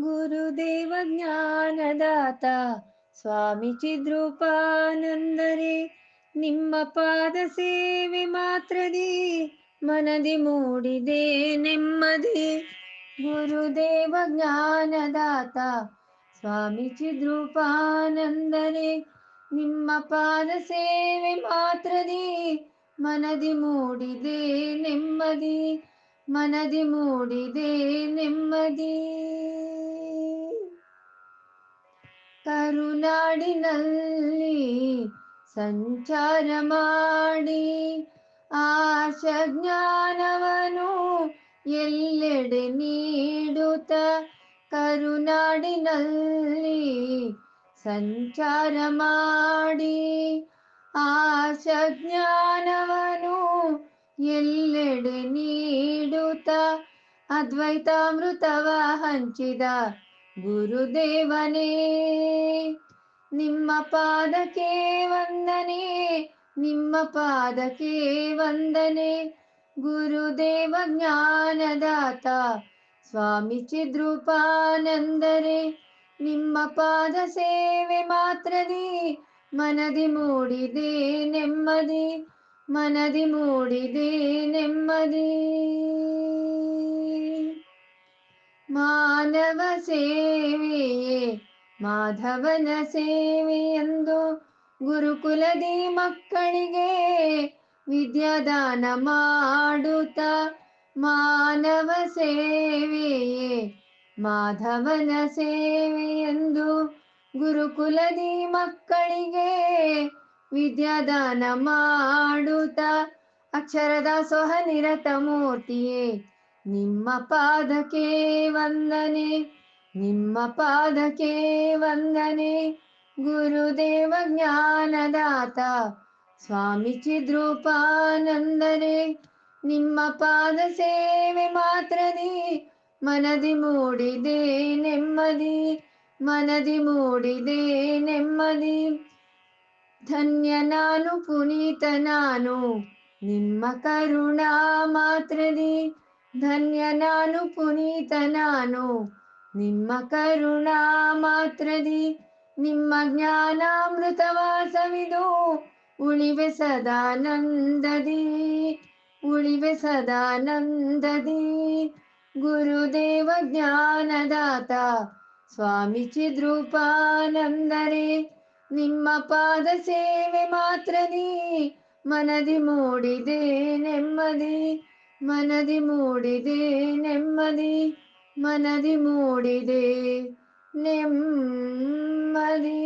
ಗುರುದೇವ ಜ್ಞಾನದಾತ ಸ್ವಾಮಿ ಚಿದ್ರೂಪಾನಂದರೆ, ನಿಮ್ಮ ಪಾದ ಸೇವೆ ಮಾತ್ರದಿ ಮನದಿ ಮೂಡಿದೆ ನೆಮ್ಮದಿ ಗುರುದೇವ ಜ್ಞಾನದಾತ ಸ್ವಾಮಿ ಚಿದ್ರೂಪಾನಂದರೆ, ನಿಮ್ಮ ಪಾದ ಸೇವೆ ಮಾತ್ರದಿ ಮನದಿ ಮೂಡಿದೆ ನೆಮ್ಮದಿ ಮನದಿ ಮೂಡಿದೆ ನೆಮ್ಮದಿ ಕರುನಾಡಿನಲ್ಲಿ ಸಂಚಾರ ಮಾಡಿ ಆಶ ಜ್ಞಾನವನು ಎಲ್ಲೆಡೆ ನೀಡುತ್ತ ಕರುನಾಡಿನಲ್ಲಿ ಸಂಚಾರ ಮಾಡಿ ಆಶ ಜ್ಞಾನವನು ಎಲ್ಲೆಡೆ ನೀಡುತ್ತ ಅದ್ವೈತಾಮೃತವ ಹಂಚಿದ ಗುರುದೇವನೇ, ನಿಮ್ಮ ಪಾದಕ್ಕೆ ವಂದನೆ, ನಿಮ್ಮ ಪಾದಕ್ಕೆ ವಂದನೆ. ಗುರುದೇವ ಜ್ಞಾನದಾತ, ಸ್ವಾಮಿ ಚಿದ್ರೂಪಾನಂದರೆ, ನಿಮ್ಮ ಪಾದ ಸೇವೆ ಮಾತ್ರದಿ ಮನದಿ ಮೂಡಿದೆ ನೆಮ್ಮದಿ, ಮನದಿ ಮೂಡಿದೆ ನೆಮ್ಮದಿ. ಮಾನವ ಸೇವೆಯೇ ಮಾಧವನ ಸೇವೆಯೆಂದು ಗುರುಕುಲದಿ ಮಕ್ಕಳಿಗೆ ವಿದ್ಯಾದಾನ ಮಾಡುತ್ತ ಮಾನವ ಸೇವೆಯೇ ಮಾಧವನ ಸೇವೆಯೆಂದು ಗುರುಕುಲದಿ ಮಕ್ಕಳಿಗೆ ವಿದ್ಯಾದಾನ ಮಾಡುತ್ತ ಅಕ್ಷರದ ಸೊಹ ನಿರತ ಮೂರ್ತಿಯೇ, ನಿಮ್ಮ ಪಾದಕ್ಕೆ ವಂದನೆ. ನಿಮ್ಮ ಪಾದಕ್ಕೆ ವಂದನೆ. ಗುರುದೇವ ಜ್ಞಾನದಾತ, ಸ್ವಾಮಿ ಚಿದ್ರೂಪಾನಂದನೆ. ನಿಮ್ಮ ಪಾದ ಸೇವೆ ಮಾತ್ರದಿ ಮನದಿ ಮೂಡಿದೆ ನೆಮ್ಮದಿ. ಮನದಿ ಮೂಡಿದೆ ನೆಮ್ಮದಿ. ಧನ್ಯ ನಾನು, ಪುನೀತ ನಾನು, ನಿಮ್ಮ ಕರುಣಾ ಮಾತ್ರದಿ ಧನ್ಯ ನಾನು, ಪುನೀತ ನಾನು ನಿಮ್ಮ ಕರುಣಾ ಮಾತ್ರದಿ, ನಿಮ್ಮ ಜ್ಞಾನಾಮೃತವಾಸವಿದು. ಉಳಿವೆ ಸದಾನಂದದಿ ಉಳಿವೆ ಸದಾನಂದದಿ ಗುರುದೇವ ಜ್ಞಾನದಾತ, ಸ್ವಾಮಿ ಚಿದ್ರೂಪಾನಂದರೆ. ನಿಮ್ಮ ಪಾದ ಸೇವೆ ಮಾತ್ರದಿ, ಮನದಿ ಮೂಡಿದೆ ನೆಮ್ಮದಿ, ಮನದಿ ಮೂಡಿದೆ ನೆಮ್ಮದಿ. ಮನದಿ ಮೂಡಿದೆ ನೆಮ್ಮದಿ